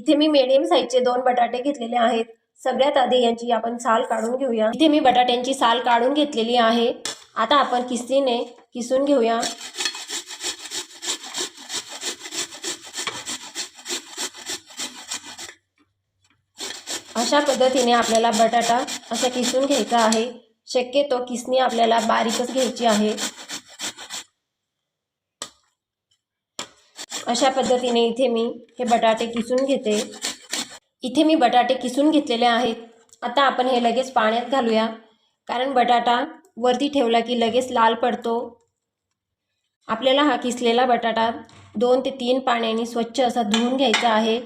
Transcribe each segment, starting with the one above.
इथे मी मिडियम साईजचे दोन बटाटे घेतलेले आहेत. सगळ्यात आधी यांची आपण साल काढून घेऊया. इथे मी बटाट्यांची साल काढून घेतलेली आहे. आता आपण किसणीने किसून घेऊया. अशा पद्धतीने आपल्याला बटाटा असा किसून घ्यायचा आहे. शक्यतो किसणी आपल्याला बारीकच घ्यायची आहे. अशा पद्धतीने इथे मी हे बटाटे किसून घेते. इथे मी बटाटे किसून घेतलेले आहेत. आता आपण हे लगेच पाण्यात घालूया. कारण बटाटा वरती ठेवला की लगेच लाल पडतो. आपल्याला हा किसलेला बटाटा दोन ते तीन पाण्याने स्वच्छ असा धुवून घ्यायचा आहे.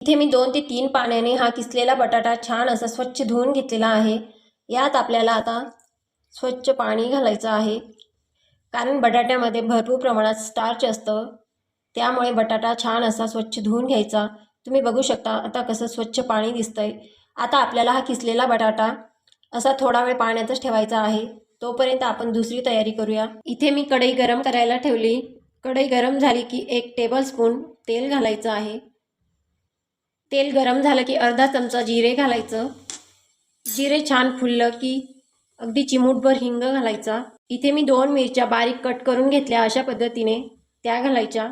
इथे मी दोन ते तीन पाण्याने हा किसलेला बटाटा छान असा स्वच्छ धुवून घेतलेला आहे. यात आपल्याला आता स्वच्छ पाणी घालायचं आहे. कारण बटाट्यामध्ये भरपूर प्रमाणात स्टार्च असतं. त्यामुळे बटाटा छान असा स्वच्छ धुवून घ्यायचा. तुम्ही बघू शकता आता कसं स्वच्छ पाणी दिसतंय. आता आपल्याला हा किसलेला बटाटा असा थोडा वेळ पाण्यातच ठेवायचा आहे. तोपर्यंत आपण दुसरी तयारी करूया. इथे मी कढई गरम करायला ठेवली. कढई गरम झाली की एक टेबलस्पून तेल घालायचं आहे. तेल गरम झालं की अर्धा चमचा जिरे घालायचं. जिरे छान फुललं की अगदी चिमूटभर हिंग घालायचा. इथे मी दोन मिरच्या बारीक कट करून घेतल्या अशा पद्धतीने त्या घालायच्या.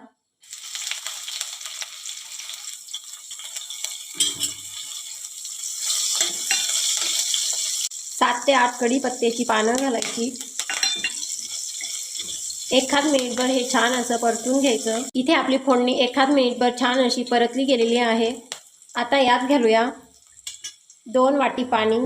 सात ते आठ कढीपत्त्याची पानं घालायची एखाद मिनिटभर हे छान असं परतून घ्यायचं. इथे आपली फोडणी एखाद मिनिटभर छान अशी परतली गेलेली आहे. आता यात घालूया दोन वाटी पाणी.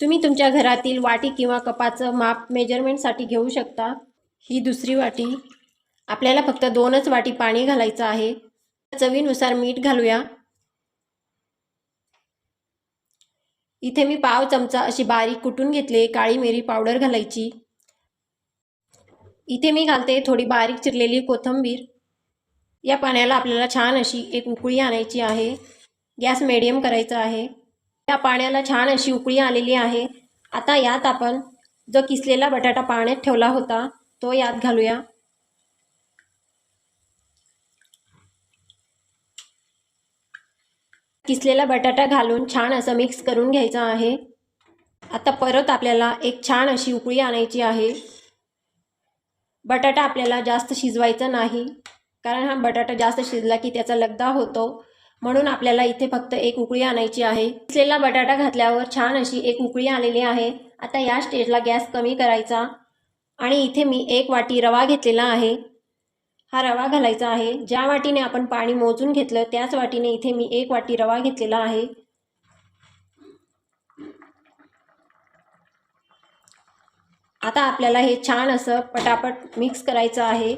तुम्ही तुमच्या घरातील वाटी किंवा कपाचं माप मेजरमेंटसाठी घेऊ शकता. ही दुसरी वाटी. आपल्याला फक्त दोनच वाटी पाणी घालायचं आहे. चवीनुसार मीठ घालूया. इथे मी पाव चमचा अशी बारीक कुटून घेतले काळी मिरी पावडर घालायची. इथे मी घालते थोडी बारीक चिरलेली कोथिंबीर. या पाण्याला आपल्याला छान अशी एक उकळी आणायची आहे. गॅस मिडियम करायचा आहे. या पाण्याला छान अशी उकळी आलेली आहे. आता यात आपण जो किसलेला बटाटा पाण्यात ठेवला होता तो यात घालूया. किसलेला बटाटा घालून छान असं मिक्स करून घ्यायचा आहे. आता परत आपल्याला एक छान अशी उकळी आणायची आहे. बटाटा आपल्याला जास्त शिजवायचा नाही. कारण हा बटाटा जास्त शिजला की त्याचा लगदा होतो. म्हणून आपल्याला इथे फक्त एक उकळी आणायची आहे. किसलेला बटाटा घातल्यावर छान अशी एक उकळी आलेली आहे. आता या स्टेजला गॅस कमी करायचा. आणि इथे मी एक वाटी रवा घेतलेला आहे. हा रवा घालायचा आहे. ज्या वाटीने आपण पाणी मोजून घेतलं त्याच वाटीने इथे मी एक वाटी रवा घेतलेला आहे. आता आपल्याला हे छान असं पटापट मिक्स करायचं आहे.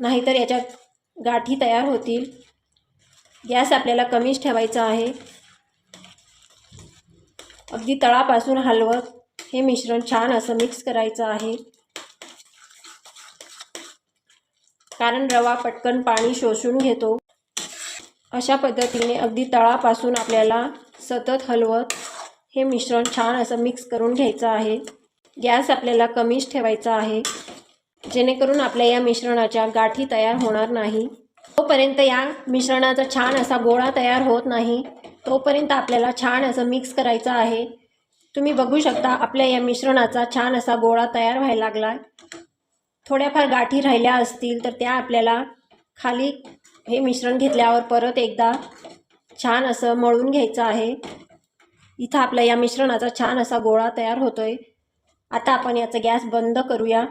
नाहीतर याच्यात गाठी तयार होतील. गॅस आपल्याला कमीच ठेवायचा आहे. अगदी तळापासून हलवत हे मिश्रण छान असं मिक्स करायचं आहे. कारण रवा पटकन पाणी शोषून घेतो. अशा पद्धतीने अगदी तळापासून आपल्याला सतत हलवत हे मिश्रण छान असं मिक्स करून घ्यायचं आहे. गॅस आपल्याला कमीच ठेवायचा आहे. जेणेकरून आपल्या या मिश्रणाच्या गाठी तयार होणार नाही. तोपर्यंत या मिश्रणाचा छान असा गोळा तयार होत नाही. तोपर्यंत आपल्याला छान असं मिक्स करायचं आहे. तुम्ही बघू शकता आपल्या या मिश्रणाचा छान असा गोळा तयार व्हायला लागला थोड्याफार गाठी राहिल्या असतील तर त्या आपल्याला खाली हे मिश्रण घेतल्यावर परत एकदा छान असं मळून घ्यायचं आहे. इथं आपल्या या मिश्रणाचा छान असा गोळा तयार होतोय. आता आपण याचा गॅस बंद करूया.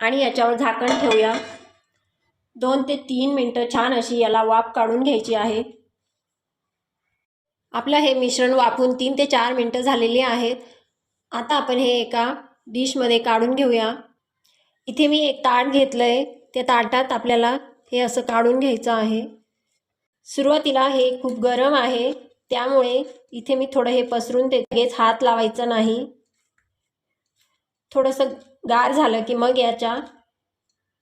आणि याच्यावर झाकण ठेवूया. दोन ते तीन मिनटं छान अशी याला वाफ काढून घ्यायची आहे. आपलं हे मिश्रण वाफून तीन ते चार मिनटं झालेली आहेत. आता आपण हे एका डिशमध्ये काढून घेऊया. इथे मी एक ताट घेतलं आहे त्या ताटात आपल्याला हे असं काढून घ्यायचं आहे. सुरुवातीला हे खूप गरम आहे. त्यामुळे इथे मी थोडं हे पसरून ते लगेच हात लावायचा नाही. थोडंसं गार झालं की मग याच्या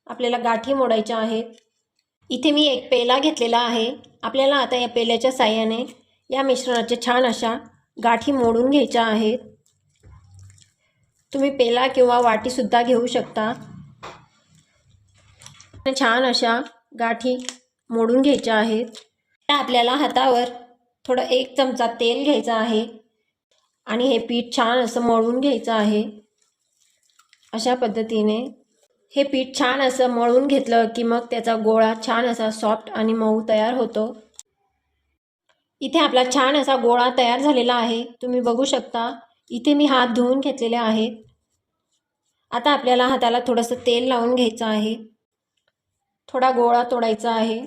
आपल्याला गाठी मोडायच्या आहेत. इथे मी एक पेला घेतलेला आहे. आपल्याला आता या पेल्याच्या साह्याने या मिश्रणाच्या छान अशा गाठी मोडून घ्यायच्या आहेत. तुम्ही पेला किंवा वाटीसुद्धा घेऊ शकता. छान अशा गाठी मोडून घ्यायच्या आहेत. त्या आपल्याला हातावर थोडं एक चमचा तेल घ्यायचं आहे. आणि हे पीठ छान असं मळून घ्यायचं आहे. अशा पद्धतीने हे पीठ छान असं मळून घेतलं की मग त्याचा गोळा छान असा सॉफ्ट आणि मऊ तयार होतो. इथे आपला छान असा गोळा तयार झालेला आहे. तुम्ही बघू शकता. इथे मी हात धुवून घेतलेले आहेत. आता आपल्याला हाताला थोडंसं तेल लावून घ्यायचं आहे. थोडा गोळा तोडायचा आहे.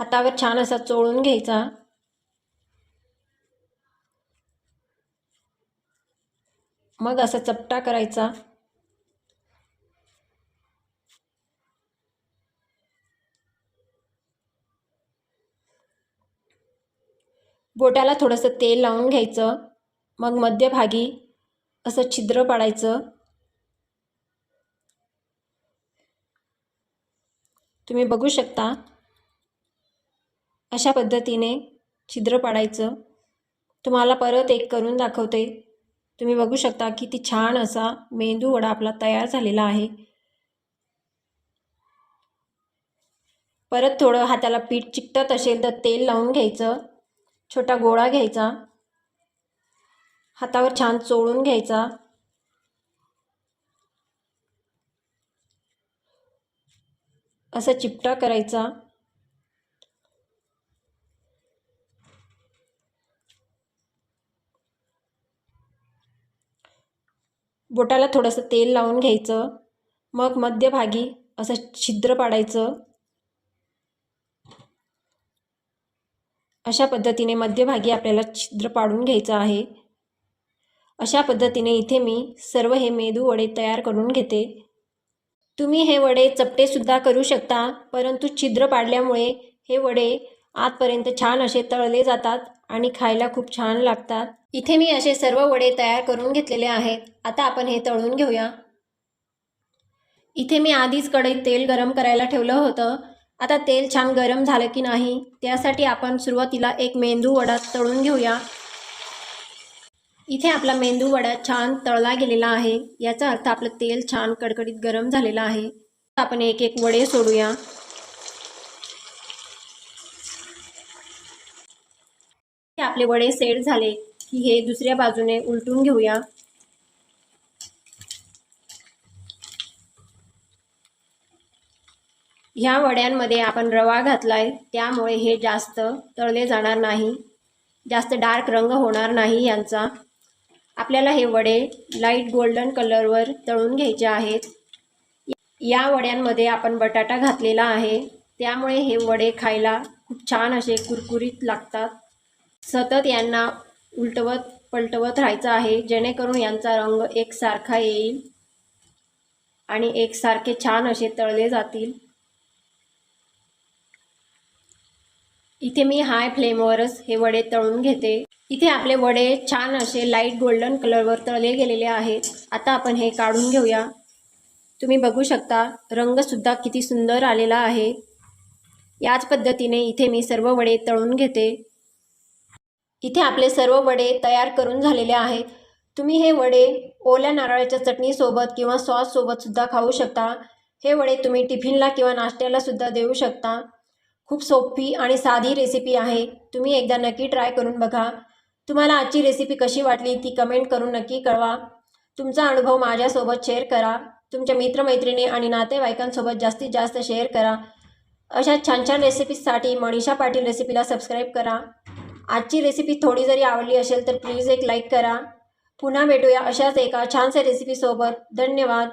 हातावर छान असा चोळून घ्यायचा. मग असा चपटा करायचा. बोटाला थोडंसं तेल लावून घ्यायचं. मग मध्यभागी असं छिद्र पाडायचं. तुम्ही बघू शकता. अशा पद्धतीने छिद्र पाडायचं. तुम्हाला परत एक करून दाखवते. तुम्ही बघू शकता किती छान असा मेंदू वडा आपला तयार झालेला आहे. परत थोडं हाताला पीठ चिकटत असेल तर तेल लावून घ्यायचं. छोटा गोळा घ्यायचा. हातावर छान चोळून घ्यायचा. असं चिपटा करायचा. बोटाला थोडंसं तेल लावून घ्यायचं. मग मध्यभागी असं छिद्र पाडायचं. अशा पद्धतीने मध्यभागी आपल्याला छिद्र पाडून घ्यायचं आहे. अशा पद्धतीने इथे मी सर्व हे मेदू वडे तयार करून घेते. तुम्ही हे वडे चपटेसुद्धा करू शकता परंतु छिद्र पाडल्यामुळे हे वडे आतपर्यंत छान असे तळले जातात आणि खायला खूप छान लागतात. इथे मी असे सर्व वडे तयार करून घेतलेले आहेत. आता आपण हे तळून घेऊया. इथे मी आधीच कढईत तेल गरम करायला ठेवलं होतं. आता तेल छान गरम झालं की नाही त्यासाठी आपण सुरुवातीला एक मेंदू वडा तळून घेऊया. इथे आपला मेंदू वडा छान तळला गेलेला आहे. याचा अर्थ आपलं तेल छान कडकडीत गरम झालेलं आहे. आपण एक एक वडे सोडूया. आपले वडे सेट झाले की हे दुसऱ्या बाजूने उलटून घेऊया. ह्या वड्यांमध्ये आपण रवा घातलाय त्यामुळे हे जास्त तळले जाणार नाही. जास्त डार्क रंग होणार नाही यांचा. आपल्याला हे वडे लाइट गोल्डन कलरवर तळून घ्यायचे आहेत. या वड्यांमध्ये आपण बटाटा घातलेला आहे. त्यामुळे हे वडे खायला खूप छान असे कुरकुरीत लागतात. सतत यांना उलटवत पलटवत राहायचं आहे. जेणेकरून यांचा रंग एकसारखा येईल आणि एकसारखे छान असे तळले जातील. इथे मी हाय फ्लेमवरच हे वडे तळून घेते. इथे आपले वडे छान असे लाइट गोल्डन कलरवर तळले गेलेले आहेत. आता आपण हे काढून घेऊया. तुम्ही बघू शकता रंगसुद्धा किती सुंदर आलेला आहे. याच पद्धतीने इथे मी सर्व वडे तळून घेते. इथे आपले सर्व वडे तयार करून झालेले आहेत. तुम्ही हे वडे ओल्या नारळाच्या चटणीसोबत किंवा सॉससोबतसुद्धा खाऊ शकता. हे वडे तुम्ही टिफिनला किंवा नाश्त्याला सुद्धा देऊ शकता. खूप सोपी आणि साधी रेसिपी आहे. तुम्ही एकदा नक्की ट्राय करून बघा. तुम्हाला आजची रेसिपी कशी वाटली ती कमेंट करून नक्की कळवा. तुमचा अनुभव माझ्यासोबत शेअर करा. तुमच्या मित्रमैत्रिणी आणि नातेवाईकांसोबत जास्तीत जास्त शेअर करा. अशा छान छान रेसिपीजसाठी मनीषा पाटील रेसिपीला सबस्क्राईब करा. आजची रेसिपी थोडी जरी आवडली असेल तर प्लीज एक लाईक करा. पुन्हा भेटूया अशाच एका छानशा रेसिपीसोबत धन्यवाद.